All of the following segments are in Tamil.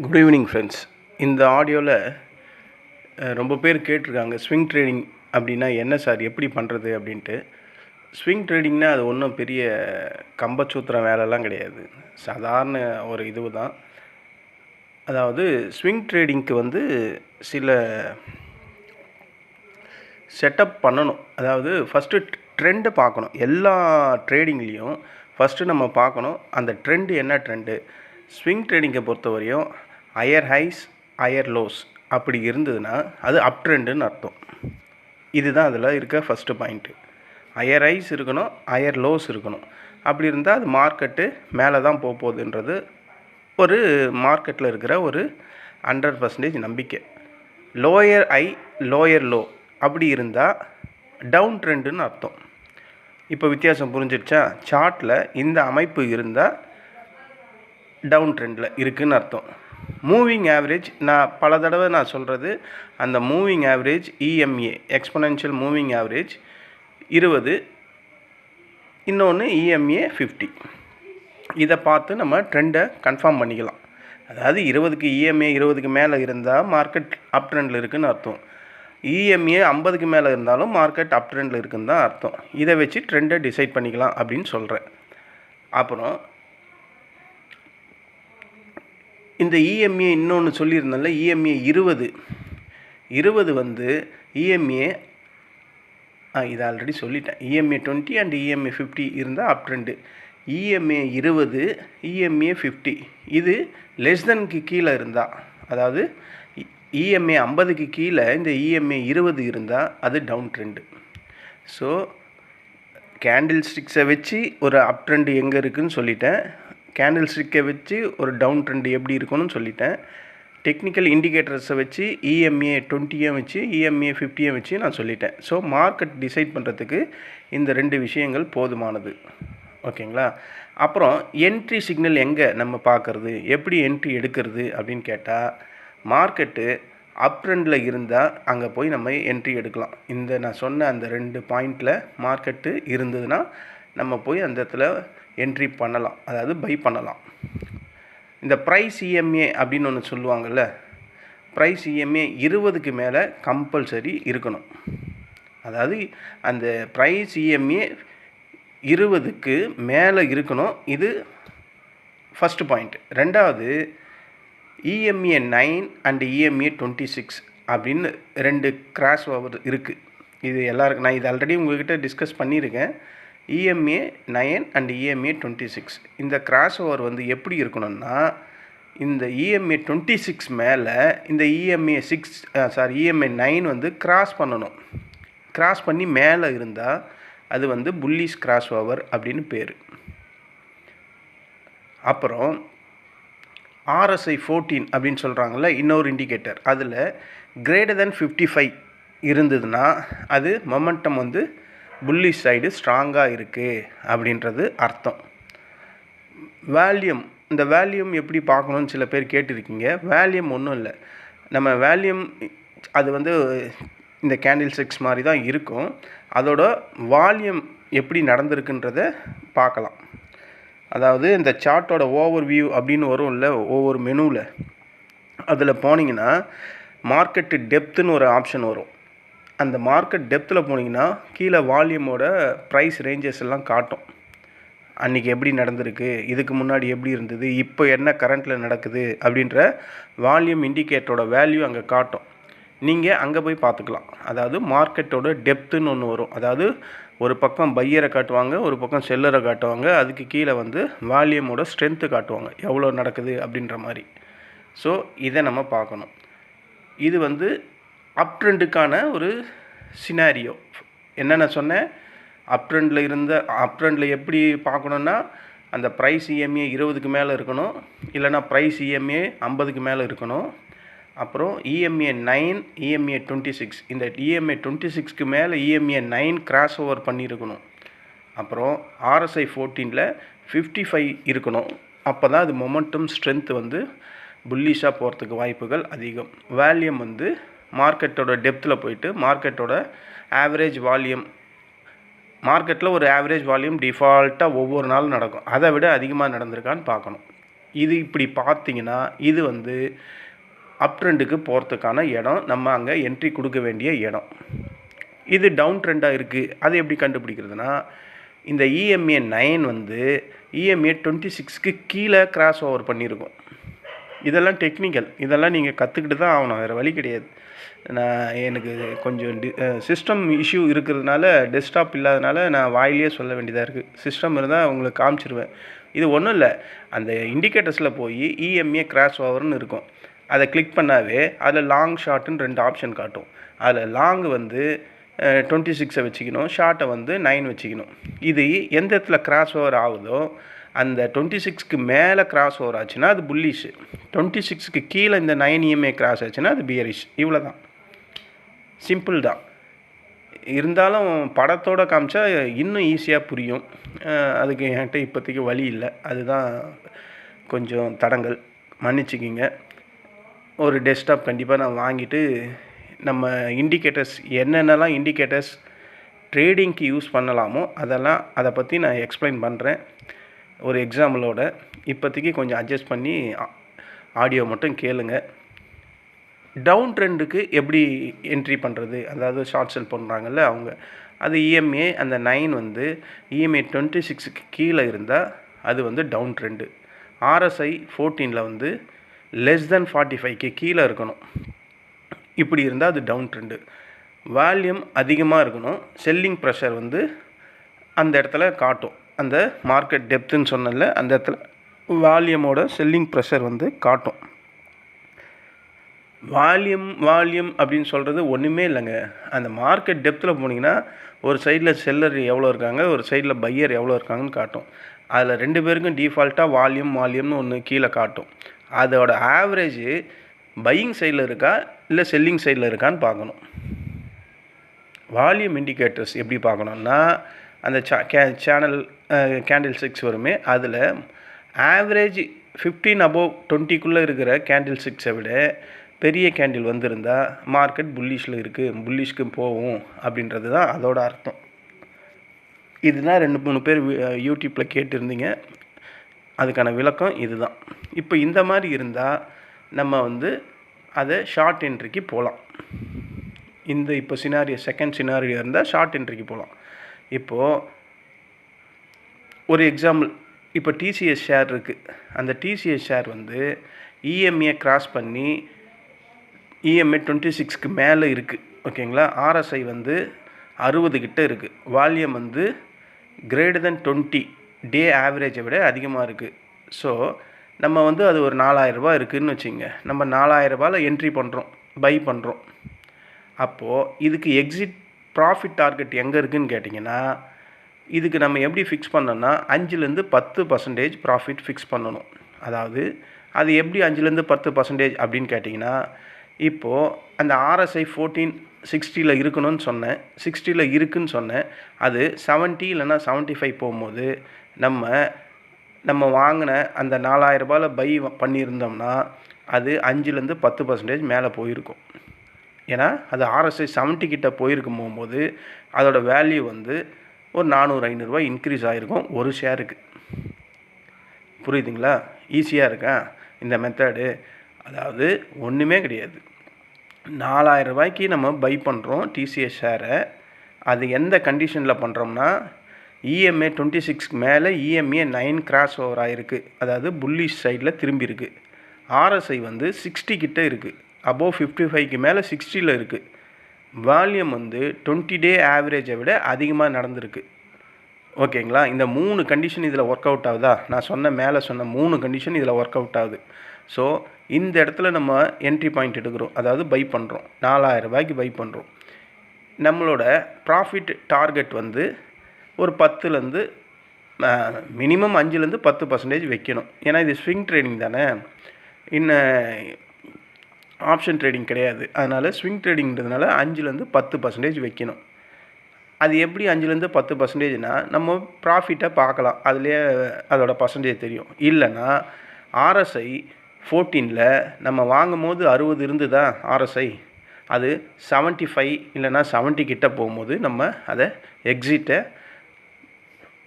குட் ஈவினிங் ஃப்ரெண்ட்ஸ் இந்த ஆடியோவில் ரொம்ப பேர் கேட்டிருக்காங்க ஸ்விங் ட்ரேடிங் அப்படின்னா என்ன சார் எப்படி பண்ணுறது அப்படின்ட்டு. ஸ்விங் ட்ரேடிங்னா அது ஒன்றும் பெரிய கம்பச்சூத்திரம் வேலைலாம் கிடையாது. சாதாரண ஒரு இது தான். அதாவது ஸ்விங் ட்ரேடிங்க்கு வந்து சில செட்டப் பண்ணணும். அதாவது ஃபஸ்ட்டு ட்ரெண்டை பார்க்கணும். எல்லா ட்ரேடிங்லேயும் ஃபஸ்ட்டு நம்ம பார்க்கணும். அந்த ட்ரெண்டு என்ன ட்ரெண்டு ஸ்விங் ட்ரேடிங்கை பொறுத்தவரையும் ஹையர் ஹைஸ் ஹையர் லோஸ் அப்படி இருந்ததுன்னா அது அப் ட்ரெண்டுன்னு அர்த்தம். இதுதான் அதில் இருக்க ஃபஸ்ட்டு பாயிண்ட்டு ஹையர் ஹைஸ் இருக்கணும் ஹையர் லோஸ் இருக்கணும். அப்படி இருந்தால் அது மார்க்கெட்டு மேலே தான் போக போகுதுன்றது ஒரு மார்க்கெட்டில் இருக்கிற ஒரு ஹண்ட்ரட் பர்சன்டேஜ் நம்பிக்கை. லோயர் ஐ லோயர் லோ அப்படி இருந்தால் டவுன் ட்ரெண்டுன்னு அர்த்தம். இப்போ வித்தியாசம் புரிஞ்சிடுச்சா? சார்ட்டில் இந்த அமைப்பு இருந்தால் டவுன் ட்ரெண்டில் இருக்குதுன்னு அர்த்தம். மூவிங் ஆவரேஜ் நான் பல தடவை நான் சொல்கிறது அந்த moving average EMA exponential moving average இருபது இன்னொன்று இஎம்ஏ ஃபிஃப்டி இதை பார்த்து நம்ம ட்ரெண்டை கன்ஃபார்ம் பண்ணிக்கலாம். அதாவது இருபதுக்கு இஎம்ஏ இருபதுக்கு மேலே இருந்தால் மார்க்கெட் அப் ட்ரெண்டில் இருக்குதுன்னு அர்த்தம் இஎம்ஏ ஐம்பதுக்கு மேலே இருந்தாலும் மார்க்கெட் அப் ட்ரெண்டில் இருக்குன்னு தான் அர்த்தம். இதை வச்சு ட்ரெண்டை டிசைட் பண்ணிக்கலாம் அப்படின்னு சொல்கிறேன் அப்புறம் இந்த இஎம்ஏ இன்னொன்று சொல்லியிருந்தேன்ல இஎம்ஏ இருபது. இருபது வந்து இஎம்ஏ ஆ இது ஆல்ரெடி சொல்லிட்டேன். EMA twenty and EMA fifty இருந்தால் அப் ட்ரெண்டு இஎம்ஏ இருபது இஎம்ஏ ஃபிஃப்டி இது லெஸ் தென்க்கு கீழே இருந்தால் அதாவது இஎம்ஏ ஐம்பதுக்கு கீழே இந்த இஎம்ஏ இருபது இருந்தால் அது டவுன் ட்ரெண்டு ஸோ கேண்டில் ஸ்டிக்ஸை வச்சு ஒரு அப் ட்ரெண்டு எங்கே இருக்குதுன்னு சொல்லிட்டேன். கேண்டில் ஸ்டிக்கை வச்சு ஒரு டவுன் ட்ரெண்டு எப்படி இருக்கணும்னு சொல்லிட்டேன். டெக்னிக்கல் இண்டிகேட்டர்ஸை வச்சு இஎம்ஏ டுவெண்ட்டியும் வச்சு இஎம்ஏ ஃபிஃப்டியும் வச்சு நான் சொல்லிட்டேன். ஸோ மார்க்கெட் டிசைட் பண்ணுறதுக்கு இந்த ரெண்டு விஷயங்கள் போதுமானது. ஓகேங்களா? அப்புறம் என்ட்ரி சிக்னல் எங்கே நம்ம பார்க்குறது? எப்படி என்ட்ரி எடுக்கிறது அப்படின்னு கேட்டால் மார்க்கெட்டு அப் ட்ரெண்டில் இருந்தால் அங்கே போய் நம்ம என்ட்ரி எடுக்கலாம். இந்த நான் சொன்ன அந்த ரெண்டு பாயிண்டில் மார்க்கெட்டு இருந்ததுன்னா நம்ம போய் அந்த இடத்துல என்ட்ரி பண்ணலாம். அதாவது பை பண்ணலாம். இந்த ப்ரைஸ் இஎம்ஏ அப்படின்னு ஒன்று சொல்லுவாங்கள்ல ப்ரைஸ் இஎம்ஏ இருபதுக்கு மேலே கம்பல்சரி இருக்கணும். அதாவது அந்த ப்ரைஸ் இஎம்ஏ இருபதுக்கு மேலே இருக்கணும். இது ஃபஸ்ட்டு பாயிண்ட் ரெண்டாவது EMA nine and EMA twenty six அப்படின்னு ரெண்டு கிராஸ் ஓவர் இருக்குது இது எல்லாருக்கும் நான் இது ஆல்ரெடி உங்கள்கிட்ட டிஸ்கஸ் பண்ணியிருக்கேன். EMA nine and EMA twenty six இந்த கிராஸ் ஓவர் வந்து எப்படி இருக்கணும்னா இந்த இஎம்ஏ டுவெண்ட்டி சிக்ஸ் மேலே இந்த EMA six sorry EMA nine வந்து கிராஸ் பண்ணணும். கிராஸ் பண்ணி மேலே இருந்தால் அது வந்து புல்லிஸ் கிராஸ் ஓவர் அப்படின்னு பேர். அப்புறம் ஆர்எஸ்ஐ ஃபோர்டீன் அப்படின்னு சொல்கிறாங்கல்ல இன்னொரு இண்டிகேட்டர் அதில் கிரேட்டர் தென் ஃபிஃப்டி ஃபைவ் இருந்ததுன்னா அது மொமெண்டம் வந்து புல்லிஷ் சைடு ஸ்ட்ராங்காக இருக்குது அப்படின்றது அர்த்தம். வேல்யூம் இந்த வேல்யூம் எப்படி பார்க்கணுன்னு சில பேர் கேட்டிருக்கீங்க. வேல்யூம் ஒன்றும் இல்லை. நம்ம வேல்யூம் அது வந்து இந்த கேண்டில் ஸ்டிக்ஸ் மாதிரி தான் இருக்கும். அதோட வால்யூம் எப்படி நடந்திருக்குன்றத பார்க்கலாம். அதாவது இந்த சார்ட்டோட ஓவர் வியூ அப்படின்னு வரும் இல்லை ஒவ்வொரு மெனுவில் அதில் போனீங்கன்னா மார்க்கெட்டு டெப்த்துன்னு ஒரு ஆப்ஷன் வரும். அந்த மார்க்கெட் டெப்த்தில் போனீங்கன்னா கீழே வால்யூமோட ப்ரைஸ் ரேஞ்சஸ் எல்லாம் காட்டும். அன்றைக்கி எப்படி நடந்திருக்கு இதுக்கு முன்னாடி எப்படி இருந்தது இப்போ என்ன கரண்ட்டில் நடக்குது அப்படின்ற வால்யூம் இண்டிகேட்டரோட வேல்யூ அங்கே காட்டும். நீங்கள் அங்கே போய் பார்த்துக்கலாம். அதாவது மார்க்கெட்டோட டெப்த்துன்னு ஒன்று வரும். அதாவது ஒரு பக்கம் பையரை காட்டுவாங்க ஒரு பக்கம் செல்லரை காட்டுவாங்க அதுக்கு கீழே வந்து வால்யூமோட ஸ்ட்ரென்த்து காட்டுவாங்க. எவ்வளோ நடக்குது அப்படின்ற மாதிரி. ஸோ இதை நம்ம பார்க்கணும். இது வந்து அப் ட்ரெண்டுக்கான ஒரு சினாரியோ என்னென்ன சொன்னேன்? அப் ட்ரெண்டில் இருந்த அப் ட்ரெண்டில் எப்படி பார்க்கணுன்னா அந்த ப்ரைஸ் இஎம்ஏ இருபதுக்கு மேலே இருக்கணும். இல்லைனா ப்ரைஸ் இஎம்ஏ ஐம்பதுக்கு மேலே இருக்கணும். அப்புறம் EMA nine EMA twenty six இந்த இஎம்ஏ டுவெண்ட்டி சிக்ஸ்க்கு மேலே இஎம்ஏ நைன் கிராஸ் ஓவர் பண்ணியிருக்கணும். அப்புறம் ஆர்எஸ்ஐ ஃபோர்டீனில் ஃபிஃப்டி ஃபைவ் இருக்கணும். அப்போ தான் அது மொமெண்டம் ஸ்ட்ரென்த்து வந்து புல்லிஷாக போகிறதுக்கு வாய்ப்புகள் அதிகம். வேல்யூம் வந்து மார்க்கெட்டோட டெப்த்தில் போயிட்டு மார்க்கெட்டோட ஆவரேஜ் வால்யூம் மார்க்கெட்டில் ஒரு ஆவரேஜ் வால்யூம் டிஃபால்ட்டாக ஒவ்வொரு நாளும் நடக்கும். அதை விட அதிகமாக நடந்திருக்கான்னு பார்க்கணும். இது இப்படி பார்த்தீங்கன்னா இது வந்து அப் ட்ரெண்டுக்கு போகிறதுக்கான இடம். நம்ம அங்கே என்ட்ரி கொடுக்க வேண்டிய இடம். இது டவுன் ட்ரெண்டாக இருக்குது அது எப்படி கண்டுபிடிக்கிறதுனா இந்த இஎம்ஏ நைன் வந்து இஎம்ஏ டுவெண்ட்டி சிக்ஸ்க்கு கீழே கிராஸ் ஓவர் பண்ணியிருக்கோம். இதெல்லாம் டெக்னிக்கல் இதெல்லாம் நீங்கள் கற்றுக்கிட்டு தான் ஆகணும். வேறு வழி கிடையாது. நான் எனக்கு கொஞ்சம் டி சிஸ்டம் இஷ்யூ இருக்கிறதுனால டெஸ்க்டாப் இல்லாதனால நான் வாயிலேயே சொல்ல வேண்டியதாக இருக்குது சிஸ்டம் இருந்தால் உங்களுக்கு காமிச்சிருவேன். இது ஒன்றும் இல்லை. அந்த இண்டிகேட்டர்ஸில் போய் இஎம்ஏ கிராஸ் ஓவர்னு இருக்கும். அதை கிளிக் பண்ணாவே அதில் லாங் ஷார்ட்டுன்னு ரெண்டு ஆப்ஷன் காட்டும். அதில் லாங் வந்து டுவெண்ட்டி சிக்ஸை வச்சுக்கணும். ஷார்ட்டை வந்து நைன் வச்சுக்கணும். இது எந்த இடத்துல கிராஸ் ஓவர் ஆகுதோ அந்த டுவெண்ட்டி சிக்ஸ்க்கு மேலே கிராஸ் ஓவர் ஆச்சுன்னா அது புல்லிஷு டுவெண்ட்டி சிக்ஸ்க்கு கீழே இந்த நைன் இஎம்ஏ கிராஸ் ஆச்சுன்னா அது பியரிஷ் இவ்வளோ தான் சிம்பிள் தான். இருந்தாலும் படத்தோடு காமிச்சா இன்னும் ஈஸியாக புரியும். அதுக்கு என்கிட்ட இப்போதைக்கு வழி இல்லை. அதுதான் கொஞ்சம் தடங்கள். மன்னிச்சிக்கிங்க. ஒரு டெஸ்க்டாப் கண்டிப்பாக நான் வாங்கிட்டு நம்ம இண்டிகேட்டர்ஸ் என்னென்னலாம் இண்டிகேட்டர்ஸ் ட்ரேடிங்க்கு யூஸ் பண்ணலாமோ அதெல்லாம் அதை பற்றி நான் எக்ஸ்பிளைன் பண்ணுறேன் ஒரு எக்ஸாம்பிளோட இப்போதைக்கு கொஞ்சம் அட்ஜஸ்ட் பண்ணி ஆடியோ மட்டும் கேளுங்கள் டவுன் ட்ரெண்டுக்கு எப்படி என்ட்ரி பண்ணுறது அதாவது ஷார்ட் செல் பண்ணுறாங்கல்ல அவங்க. அது இஎம்ஏ அந்த நைன் வந்து இஎம்ஏ டுவெண்ட்டி சிக்ஸுக்கு கீழே இருந்தால் அது வந்து டவுன் ட்ரெண்டு ஆர்எஸ்ஐ ஃபோர்டீனில் வந்து லெஸ் தென் ஃபார்ட்டி ஃபைவ்க்கு கீழே இருக்கணும். இப்படி இருந்தால் அது டவுன் ட்ரெண்டு வால்யூம் அதிகமாக இருக்கணும். செல்லிங் ப்ரெஷர் வந்து அந்த இடத்துல காட்டும். அந்த மார்க்கெட் டெப்த்துன்னு சொன்னல அந்த இடத்துல வால்யூமோட செல்லிங் ப்ரெஷர் வந்து காட்டும். வால்யூம் வால்யூம் அப்படின்னு சொல்கிறது ஒன்றுமே இல்லைங்க. அந்த மார்க்கெட் டெப்த்தில் போனீங்கன்னா ஒரு சைடில் செல்லர் எவ்வளோ இருக்காங்க ஒரு சைடில் பையர் எவ்வளோ இருக்காங்கன்னு காட்டும். அதில் ரெண்டு பேருக்கும் டிஃபால்ட்டாக வால்யூம் வால்யூம்னு ஒன்று கீழே காட்டும். அதோட ஆவரேஜ் பையிங் சைடில் இருக்கா இல்லை செல்லிங் சைடில் இருக்கான்னு பார்க்கணும். வால்யூம் இண்டிகேட்டர்ஸ் எப்படி பார்க்கணுன்னா அந்த கே சேனல் கேண்டில் சிக்ஸ் வருமே அதில் ஆவரேஜ் ஃபிஃப்டீன் அபோவ் டுவெண்ட்டிக்குள்ளே இருக்கிற கேண்டில் சிக்ஸை விட பெரிய கேண்டில் வந்திருந்தால் மார்க்கெட் புல்லிஷில் இருக்குது புல்லிஷ்க்கு போகும் அப்படின்றது தான் அதோட அர்த்தம். இதுதான் ரெண்டு மூணு பேர் யூடியூப்பில் கேட்டிருந்தீங்க. அதுக்கான விளக்கம் இதுதான். இப்போ இந்த மாதிரி இருந்தால் நம்ம வந்து அதை ஷார்ட் என்ட்ரிக்கு போகலாம் இந்த இப்போ சினாரியோ செகண்ட் சினாரியோ இருந்தால் ஷார்ட் என்ட்ரிக்கு போகலாம் இப்போது ஒரு எக்ஸாம்பிள் இப்போ டிசிஎஸ் ஷேர் இருக்குது அந்த டிசிஎஸ் ஷேர் வந்து இஎம்ஏ கிராஸ் பண்ணி இஎம்ஐ டுவெண்ட்டி சிக்ஸ்க்கு மேலே இருக்குது ஓகேங்களா? ஆர்எஸ்ஐ வந்து அறுபது கிட்ட இருக்குது வால்யூம் வந்து கிரேட்டர் தென் டுவெண்ட்டி டே ஆவரேஜை விட அதிகமாக இருக்குது ஸோ நம்ம வந்து அது ஒரு நாலாயிரரூபா இருக்குதுன்னு வச்சுங்க. நம்ம நாலாயிரரூபாவில் என்ட்ரி பண்ணுறோம் பை பண்ணுறோம் அப்போது இதுக்கு எக்ஸிட் ப்ராஃபிட் டார்கெட் எங்கே இருக்குதுன்னு கேட்டிங்கன்னா இதுக்கு நம்ம எப்படி ஃபிக்ஸ் பண்ணோன்னா அஞ்சுலேருந்து பத்து பர்சன்டேஜ் ப்ராஃபிட் ஃபிக்ஸ் பண்ணணும். அதாவது அது எப்படி அஞ்சுலேருந்து பத்து பர்சன்டேஜ் அப்படின்னு கேட்டிங்கன்னா இப்போது அந்த ஆர்எஸ்ஐ ஃபோர்டீன் சிக்ஸ்டியில் இருக்கணும்னு சொன்னேன். சிக்ஸ்டியில் இருக்குன்னு சொன்னேன். அது செவன்ட்டி இல்லைன்னா செவன்ட்டி ஃபைவ் போகும்போது நம்ம நம்ம வாங்கின அந்த நாலாயிரரூபாவில் பை பண்ணியிருந்தோம்னா அது அஞ்சுலேருந்து பத்து பர்சன்டேஜ் மேலே போயிருக்கும். ஏன்னா அது ஆர்எஸ்ஐ செவன்ட்டி கிட்ட போயிருக்கும் போகும்போது அதோட வேல்யூ வந்து ஒரு நானூறு ஐநூறுரூவா இன்க்ரீஸ் ஆகிருக்கும் ஒரு ஷேருக்கு புரியுதுங்களா? ஈஸியாக இருக்கா? இந்த மெத்தடு அதாவது ஒன்றுமே கிடையாது. நாலாயிரம் ரூபாய்க்கு நம்ம பை பண்ணுறோம் டிசிஎஸ் ஷேரை அது எந்த கண்டிஷனில் பண்ணுறோம்னா இஎம்ஏ டுவெண்ட்டி சிக்ஸ்க்கு மேலே இஎம்ஏ நைன் கிராஸ் ஓவர் ஆகிருக்கு அதாவது புல்லிஷ் சைடில் திரும்பியிருக்கு ஆர்எஸ்ஐ வந்து சிக்ஸ்டி கிட்டே இருக்குது அபோவ் ஃபிஃப்டி ஃபைவ்க்கு மேலே சிக்ஸ்டியில் இருக்குது வால்யூம் வந்து டுவெண்ட்டி டே ஆவரேஜை விட அதிகமாக நடந்திருக்கு. ஓகேங்களா? இந்த மூணு கண்டிஷன் இதில் ஒர்க் அவுட் ஆகுதா? நான் சொன்ன மேலே சொன்ன மூணு கண்டிஷன் இதில் ஒர்க் அவுட் ஆகுது. ஸோ இந்த இடத்துல நம்ம என்ட்ரி பாயிண்ட் எடுக்கிறோம். அதாவது பை பண்ணுறோம் நாலாயிரம் ரூபாய்க்கு பை பண்ணுறோம் நம்மளோட ப்ராஃபிட் டார்கெட் வந்து ஒரு பத்துலேருந்து மினிமம் அஞ்சுலேருந்து பத்து பர்சன்டேஜ் வைக்கணும். ஏன்னா இது ஸ்விங் ட்ரேடிங் தானே. இன்னும் ஆப்ஷன் ட்ரேடிங் கிடையாது. அதனால் ஸ்விங் ட்ரேடிங்கிறதுனால அஞ்சுலேருந்து பத்து பர்சன்டேஜ் வைக்கணும். அது எப்படி அஞ்சுலேருந்து பத்து பர்சன்டேஜ்னா நம்ம ப்ராஃபிட்டை பார்க்கலாம். அதுலேயே அதோட பர்சன்டேஜ் தெரியும். இல்லைன்னா ஆர்எஸ்ஐ ஃபோர்டீனில் நம்ம வாங்கும் போது அறுபது இருந்ததா ஆர்எஸ்ஐ அது செவன்ட்டி ஃபைவ் இல்லைன்னா செவன்ட்டி கிட்ட போகும்போது நம்ம அதை எக்ஸிட்டை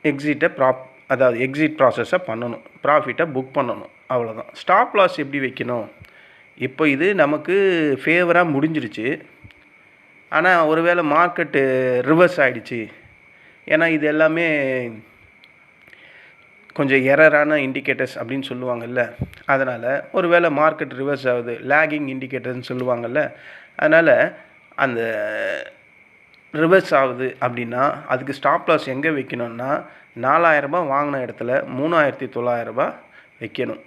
எக்ஸிட்டை ப்ராப் அதாவது எக்ஸிட் ப்ராசஸை பண்ணணும். ப்ராஃபிட்டை புக் பண்ணணும். அவ்வளோதான் ஸ்டாப் லாஸ் எப்படி வைக்கணும்? இப்போ இது நமக்கு ஃபேவராக முடிஞ்சிருச்சு. ஆனால் ஒருவேளை மார்க்கெட்டு ரிவர்ஸ் ஆகிடுச்சு ஏன்னா இது எல்லாமே கொஞ்சம் எரரான இண்டிகேட்டர்ஸ் அப்படின்னு சொல்லுவாங்கல்ல அதனால் ஒரு வேளை மார்க்கெட் ரிவர்ஸ் ஆகுது லேகிங் இண்டிகேட்டர்னு சொல்லுவாங்கல்ல அதனால் அந்த ரிவர்ஸ் ஆகுது அப்படின்னா அதுக்கு ஸ்டாப் லாஸ் எங்கே வைக்கணும்னா நாலாயிரரூபா வாங்கின இடத்துல மூணாயிரத்தி தொள்ளாயிரரூபா வைக்கணும்.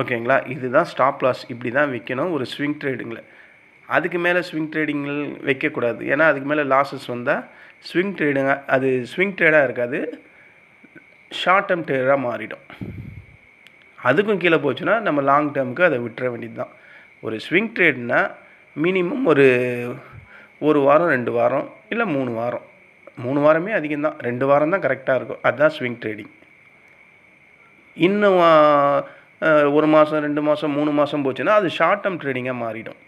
ஓகேங்களா இதுதான் ஸ்டாப் லாஸ் இப்படி தான் வைக்கணும் ஒரு ஸ்விங் ட்ரேடிங்கில் அதுக்கு மேலே ஸ்விங் ட்ரேடிங்கில் வைக்கக்கூடாது. ஏன்னா அதுக்கு மேலே லாஸஸ் வந்தால் ஸ்விங் ட்ரேடுங்க அது ஸ்விங் ட்ரேடாக இருக்காது. ஷார்ட் டேர்ம் ட்ரேடாக மாறிடும். அதுக்கும் கீழே போச்சுன்னா நம்ம லாங் டேர்முக்கு அதை விட்டுற வேண்டியது தான் ஒரு ஸ்விங் ட்ரேட்னா மினிமம் ஒரு ஒரு வாரம் ரெண்டு வாரம் இல்லை மூணு வாரம். மூணு வாரமே அதிகம்தான். ரெண்டு வாரம் தான் கரெக்டாக இருக்கும். அதுதான் ஸ்விங் ட்ரேடிங் இன்னும் ஒரு மாதம் ரெண்டு மாதம் மூணு மாதம் போச்சுன்னா அது ஷார்ட் டேர்ம் ட்ரேடிங்காக மாறிடும்.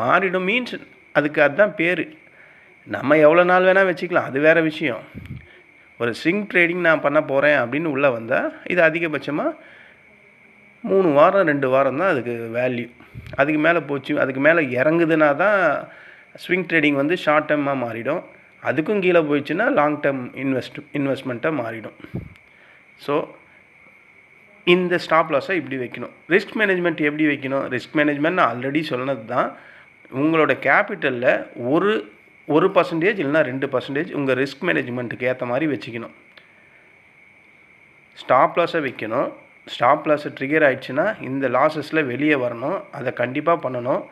மாறிடும் மீன்ஸ் அதுக்கு அதுதான் பேர். நம்ம எவ்வளோ நாள் வேணால் வச்சுக்கலாம். அது வேறு விஷயம். ஒரு ஸ்விங் ட்ரேடிங் நான் பண்ண போகிறேன் அப்படின்னு உள்ளே வந்தால் இது அதிகபட்சமாக மூணு வாரம் ரெண்டு வாரம் தான் அதுக்கு வேல்யூ அதுக்கு மேலே போச்சு அதுக்கு மேலே இறங்குதுன்னா தான் ஸ்விங் ட்ரேடிங் வந்து ஷார்ட் டேர்மாக மாறிடும். அதுக்கும் கீழே போயிடுச்சுன்னா லாங் டேர்ம் இன்வெஸ்ட் இன்வெஸ்ட்மெண்ட்டாக மாறிடும். ஸோ இந்த ஸ்டாப் லாஸை இப்படி வைக்கணும். ரிஸ்க் மேனேஜ்மெண்ட் எப்படி வைக்கணும்? ரிஸ்க் மேனேஜ்மெண்ட் நான் ஆல்ரெடி சொன்னது தான் உங்களோட கேபிட்டலில் ஒரு ஒரு பர்சன்டேஜ் இல்லைனா ரெண்டு பர்சன்டேஜ் உங்கள் ரிஸ்க் மேனேஜ்மெண்ட்டுக்கு ஏற்ற மாதிரி வச்சுக்கணும். ஸ்டாப் லாஸை வைக்கணும். ஸ்டாப் லாஸ் ட்ரிகர் ஆகிடுச்சுன்னா இந்த லாஸஸில் வெளியே வரணும். அதை கண்டிப்பாக பண்ணணும்.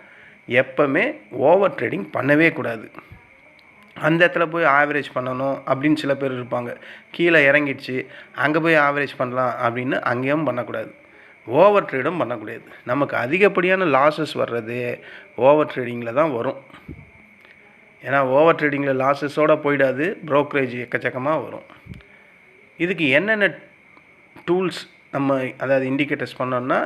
எப்போவுமே ஓவர் ட்ரேடிங் பண்ணவே கூடாது. அந்த இடத்துல போய் ஆவரேஜ் பண்ணணும் அப்படின்னு சில பேர் இருப்பாங்க. கீழே இறங்கிடுச்சு அங்கே போய் ஆவரேஜ் பண்ணலாம் அப்படின்னு அங்கேயும் பண்ணக்கூடாது. ஓவர் ட்ரேடும் பண்ணக்கூடாது. நமக்கு அதிகப்படியான லாஸஸ் வர்றது ஓவர் ட்ரேடிங்கில் தான் வரும். ஏன்னா ஓவர் ட்ரேடிங்கில் லாஸஸோடு போயிடாது ப்ரோக்கரேஜ் எக்கச்சக்கமாக வரும். இதுக்கு என்னென்ன டூல்ஸ் நம்ம அதாவது இண்டிகேட்டர்ஸ் பண்ணோம்னா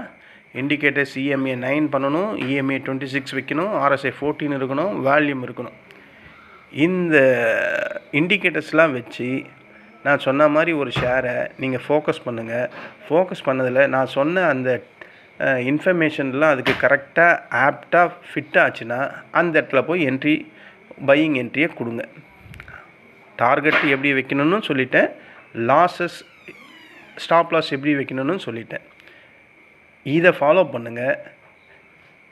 இண்டிகேட்டர்ஸ் இஎம்ஏ நைன் பண்ணணும் இஎம்ஏ டுவெண்ட்டி சிக்ஸ் வைக்கணும் ஆர்எஸ்ஐ ஃபோர்டீன் இருக்கணும் வால்யூம் இருக்கணும். இந்த இண்டிகேட்டர்ஸ்லாம் வச்சு நான் சொன்ன மாதிரி ஒரு ஷேரை நீங்கள் ஃபோக்கஸ் பண்ணுங்கள் ஃபோக்கஸ் பண்ணதில் நான் சொன்ன அந்த இன்ஃபர்மேஷன்லாம் அதுக்கு கரெக்டாக ஆப்டாக ஃபிட் ஆச்சுன்னா அந்த இடத்துல போய் என்ட்ரி பையிங் என்ட்ரியை கொடுங்க. டார்கெட் எப்படி வைக்கணும்னு சொல்லிட்டேன். லாஸஸ் ஸ்டாப் லாஸ் எப்படி வைக்கணும்னு சொல்லிட்டேன். இதை ஃபாலோ பண்ணுங்கள்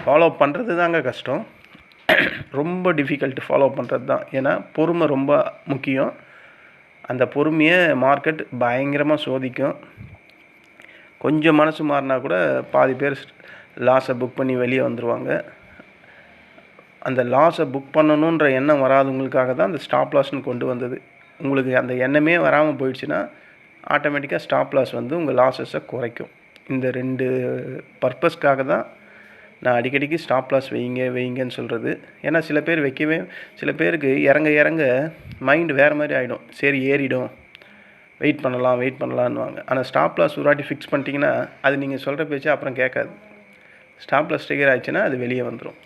ஃபாலோ பண்ணுறது தாங்க கஷ்டம். ரொம்ப டிஃபிகல்ட் ஃபாலோ பண்ணுறது தான். ஏன்னா பொறுமை ரொம்ப முக்கியம். அந்த பொறுமையை மார்க்கெட் பயங்கரமாக சோதிக்கும். கொஞ்சம் மனசு மாறினா கூட பாதி பேர் லாஸை புக் பண்ணி வெளியே வந்துடுவாங்க அந்த லாஸை புக் பண்ணணுன்ற எண்ணம் வராதவங்களுக்காக தான் அந்த ஸ்டாப் லாஸ்ன்னு கொண்டு வந்தது. உங்களுக்கு அந்த எண்ணமே வராமல் போயிடுச்சுன்னா ஆட்டோமேட்டிக்காக ஸ்டாப் லாஸ் வந்து உங்கள் லாஸஸை குறைக்கும். இந்த ரெண்டு பர்பஸ்க்காக தான் நான் அடிக்கடிக்கு ஸ்டாப் லாஸ் வைங்க வைங்கன்னு சொல்கிறது ஏன்னா சில பேர் வைக்கவே சில பேருக்கு இறங்க இறங்க மைண்டு வேறு மாதிரி ஆகிடும் சரி ஏறிடும். வெயிட் பண்ணலாம் வெயிட் பண்ணலான்னுவாங்க. ஆனால் ஸ்டாப் லாஸ் ஒரு வாட்டி ஃபிக்ஸ் பண்ணிட்டீங்கன்னா அது நீங்கள் சொல்கிற பேச்சு அப்புறம் கேட்காது. ஸ்டாப் லாஸ் ஸ்டிகர் ஆச்சுன்னா அது வெளியே வந்துடும்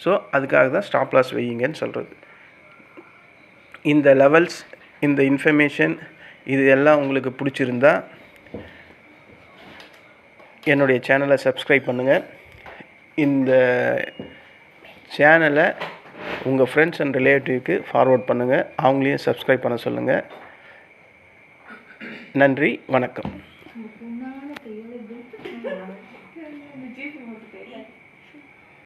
ஸோ அதுக்காக தான் ஸ்டாப் லாஸ் வையுங்கன்னு சொல்கிறது இந்த லெவல்ஸ் இந்த இன்ஃபர்மேஷன் இது எல்லாம் உங்களுக்கு பிடிச்சிருந்தா என்னுடைய சேனலை சப்ஸ்கிரைப் பண்ணுங்கள் இந்த சேனலை உங்கள் ஃப்ரெண்ட்ஸ் அண்ட் ரிலேட்டிவ்க்கு ஃபார்வர்ட் பண்ணுங்கள் அவங்களையும் சப்ஸ்கிரைப் பண்ண சொல்லுங்கள் நன்றி வணக்கம்.